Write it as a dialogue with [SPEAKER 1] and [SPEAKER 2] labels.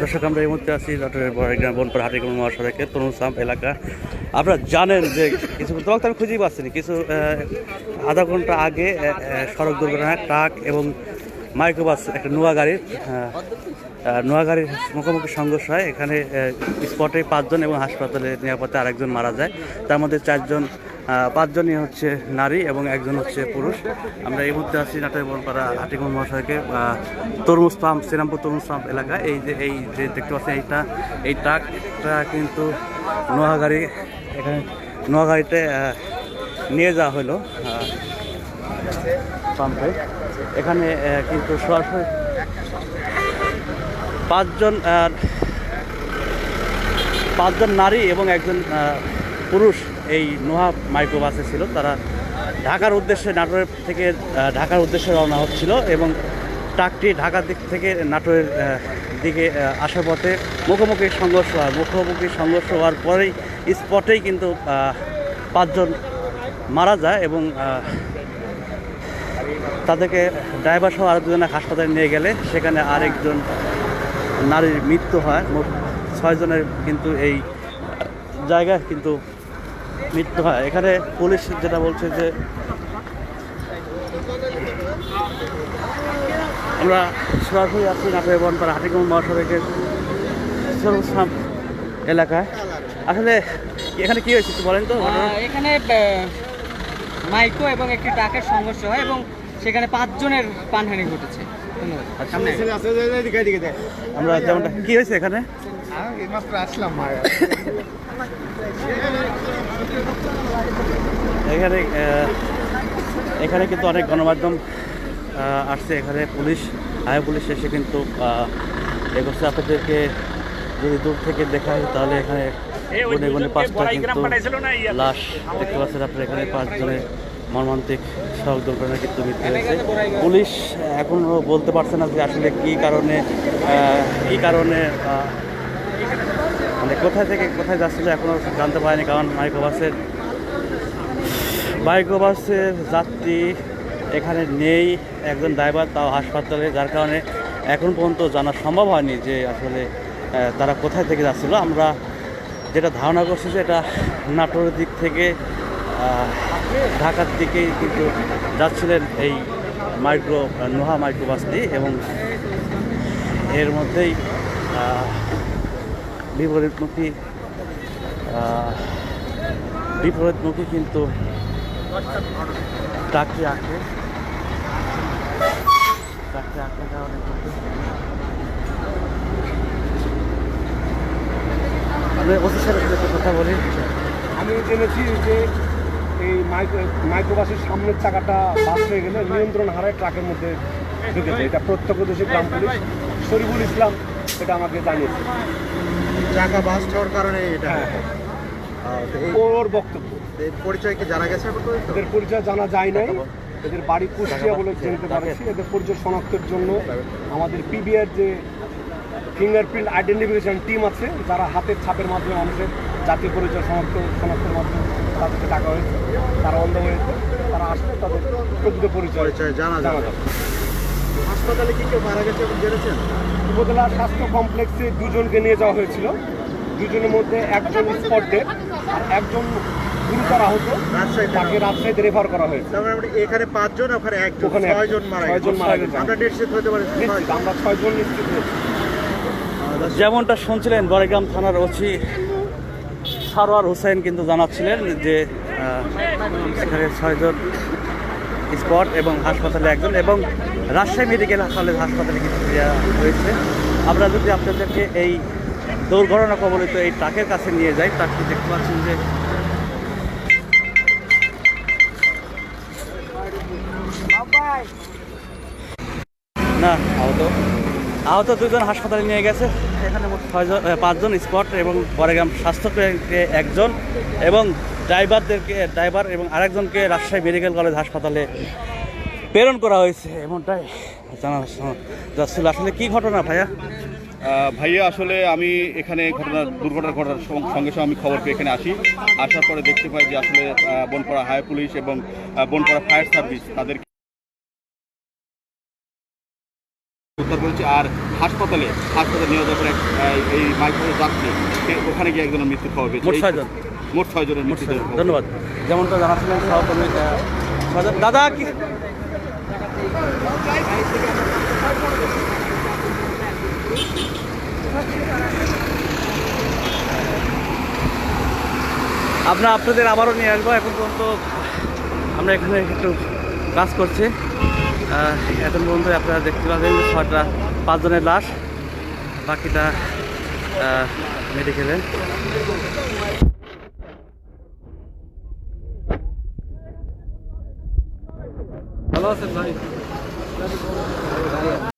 [SPEAKER 1] দর্শক, আমরা এই মুহূর্তে আছি বড়গ্রাম বনপাড়া হাটিগুল মহাসড়কে, তরুণ সাম্প এলাকা। আপনারা জানেন যে কিছু তোমাকে তো আমি খুঁজেই পাচ্ছি না কিছু আধা ঘণ্টা আগে সড়ক দুর্ঘটনায় ট্রাক এবং মাইক্রোবাস, একটা নোয়া গাড়ির নোয়া গাড়ির মুখোমুখি সংঘর্ষ হয়। এখানে স্পটে পাঁচজন এবং হাসপাতালে নিরাপত্তা আরেকজন মারা যায়। তার মধ্যে চারজন পাঁচজনই হচ্ছে নারী এবং একজন হচ্ছে পুরুষ। আমরা এই মুহূর্তে আছি নাটোর বনপাড়া হাটিগুল মহাসড়কে তরমুজ পাম্প শ্রীরামপুর তরমুজ পাম্প এলাকা। এই যে এই যে দেখতে পাচ্ছেন এইটা এই ট্রাকটা কিন্তু নোয়া গাড়ি এখানে নোয়া গাড়িতে আহ, নিয়ে যাওয়া হলো পাম্পে এখানে কিন্তু সরাসরি পাঁচজন পাঁচজন নারী এবং একজন পুরুষ এই নোহা মাইক্রোবাসে ছিল, তারা ঢাকার উদ্দেশ্যে নাটোরের থেকে ঢাকার উদ্দেশ্যে রওনা হচ্ছিল এবং ট্রাকটি ঢাকার দিক থেকে নাটোরের দিকে আসার পথে মুখোমুখি সংঘর্ষ হয়। মুখোমুখি সংঘর্ষ হওয়ার পরেই স্পটেই কিন্তু পাঁচজন মারা যায় এবং তাদেরকে ড্রাইভার সহ আরও দুজনে হাসপাতালে নিয়ে গেলে। সেখানে আরেকজন নারীর মৃত্যু হয়। মোট ছয়জনের কিন্তু এই জায়গায় কিন্তু মৃত্যু হয়। এখানে পুলিশ যেটা বলছে যে আমরা সরাসরি আছি নাটোর বনপাড়া হাটিকুম মহাসড়কের সর্বসাম এলাকায়। আসলে এখানে কি হয়েছে একটু বলেন তো
[SPEAKER 2] এখানে মাইকো এবং একটি ট্রাকের সংঘর্ষ হয় এবং সেখানে পাঁচজনের প্রাণহানি ঘটেছে। ধন্যবাদ।
[SPEAKER 1] আচ্ছা।
[SPEAKER 2] সামনে
[SPEAKER 1] আমরা যেমনটা কি হয়েছে এখানে?
[SPEAKER 3] আসলাম
[SPEAKER 1] এখানে এখানে কিন্তু অনেক গণমাধ্যম আসছে। এখানে পুলিশ হাই পুলিশ এসে কিন্তু আহ, এ করছে আপনাদেরকে যদি দূর থেকে দেখা হয় তাহলে এখানে গুনে গুনে পাঁচটা কিন্তু লাশ দেখতে পাচ্ছেন আপনারা। এখানে পাঁচজনের মর্মান্তিক সড়ক দুর্ঘটনায় কিন্তু মৃত্যু হয়েছে পুলিশ এখনও বলতে পারছে না যে আসলে কী কারণে কী কারণে মানে কোথায় থেকে কোথায় যাচ্ছিল এখনও জানতে পারেনি, কারণ মাইক্রোবাসের মাইক্রোবাসের যাত্রী এখানে নেই, একজন ড্রাইভার তাও হাসপাতালে, যার কারণে এখন পর্যন্ত জানা সম্ভব হয়নি যে আসলে তারা কোথায় থেকে যাচ্ছিল। আমরা যেটা ধারণা করছি যে এটা নাটোরের দিক থেকে ঢাকার দিকেই কিন্তু যাচ্ছিলেন এই মাইক্রো, নোহা মাইক্রোবাসটি এবং এর মধ্যেই বিপরীতমুখী আহ, বিপরীতমুখী কিন্তু ট্রাকটি আঁকে। ট্রাকটি আঁকার কারণে কিন্তু আমি ওসির সাথে কথা বলি।
[SPEAKER 3] আমি জেনেছি যে এই মাইক্রো মাইক্রোবাসের সামনের চাকাটা বাস হয়ে গেলে নিয়ন্ত্রণ হারায় ট্রাকের মধ্যে ঢুকেছে এটা প্রত্যক্ষদর্শী গ্রাম পুলিশ শরীফুল ইসলাম এটা আমাকে জানিয়েছে।
[SPEAKER 4] চাকা বাস্ট হওয়ার কারণে এটা।
[SPEAKER 3] হ্যাঁ হ্যাঁ। ওর বক্তব্য।
[SPEAKER 4] পরিচয় কি জানা গেছে
[SPEAKER 3] এদের পরিচয় জানা যায় নাই। এদের বাড়ি কুষ্টিয়া বলে জানতে পারছি। এদের পরিচয় শনাক্তের জন্য আমাদের পিবিআর যে ফিঙ্গারপ্রিন্ট আইডেন্টিফিকেশন টিম আছে যারা হাতের ছাপের মাধ্যমে মানুষের জাতীয় পরিচয় শনাক্ত শনাক্তের মাধ্যমে তাদেরকে ডাকা হয়েছে। তারা অন্ধ হয়েছে। তারা আসলে তাদের প্রকৃত পরিচয়
[SPEAKER 4] জানা
[SPEAKER 3] জানা
[SPEAKER 4] যাবে। হাসপাতালে কি কেউ মারা গেছে জেনেছেন?
[SPEAKER 3] উপজেলা স্বাস্থ্য কমপ্লেক্সে দুজনকে নিয়ে যাওয়া হয়েছিল। দুজনের মধ্যে একজন স্পট ডেড আর একজন গুরুতর আহত। তাকে রাজশাহীতে রেফার করা হয়েছে।
[SPEAKER 4] মানে এখানে পাঁচজন ওখানে একজন।
[SPEAKER 3] ওখানে
[SPEAKER 4] ছয়জন মারা গেছে।
[SPEAKER 3] ছয়জন মারা গেছে।
[SPEAKER 4] আমরা নিশ্চিত হতে পারি
[SPEAKER 3] আমরা ছয়জন নিশ্চিত হয়েছি।
[SPEAKER 1] যেমনটা শুনছিলেন বড়গ্রাম থানার ওসি সারোয়ার হোসেন কিন্তু জানাচ্ছিলেন যে এখানে ছয়জন স্পট এবং হাসপাতালে একজন এবং রাজশাহী মেডিকেল কলেজ হাসপাতালে কিন্তু দেওয়া হয়েছে। আমরা যদি আপনাদেরকে এই দুর্ঘটনা কবলিত এই ট্রাকের কাছে নিয়ে যাই, ট্রাকটি দেখতে পাচ্ছেন যে না, আহত। আহত দুজন হাসপাতালে নিয়ে গেছে। এখানে ছয়জন পাঁচজন স্পট এবং বড়গ্রাম স্বাস্থ্যকেন্দ্রে একজন এবং ড্রাইভারদেরকে, ড্রাইভার এবং আরেকজনকে রাজশাহী মেডিকেল কলেজ হাসপাতালে প্রেরণ করা হয়েছে এমনটাই জানা যাচ্ছিল। আসলে কি ঘটনা ভাইয়া?
[SPEAKER 5] ভাইয়া আসলে আমি এখানে ঘটনা দুর্ঘটনা ঘটার সঙ্গে সঙ্গে আমি খবর পেয়ে এখানে আসি। আসার পরে দেখতে পাই যে আসলে বনপাড়া হাই পুলিশ এবং বনপাড়া ফায়ার সার্ভিস তাদের উদ্ধার করেছে আর হাসপাতালে হাসপাতালে নিয়ে যাওয়ার পরে এই- মাইক্রো যাত্রী ওখানে গিয়ে একজনের মৃত্যুর খবর পেয়েছে।
[SPEAKER 1] মোট ছয়জন।
[SPEAKER 5] মোট ছয় জনের মৃত্যু
[SPEAKER 1] ধন্যবাদ। যেমনটা জানাচ্ছিলেন সহকর্মী দাদা কি? আমরা আপনাদের আবারও নিয়ে আসব। এখন পর্যন্ত আমরা এখানে একটু কাজ করছি। এখন পর্যন্ত আপনারা দেখতে পাবেন ছটা, পাঁচজনের লাশ, বাকিটা মেডিকেলে। ভালো আছেন ভাই?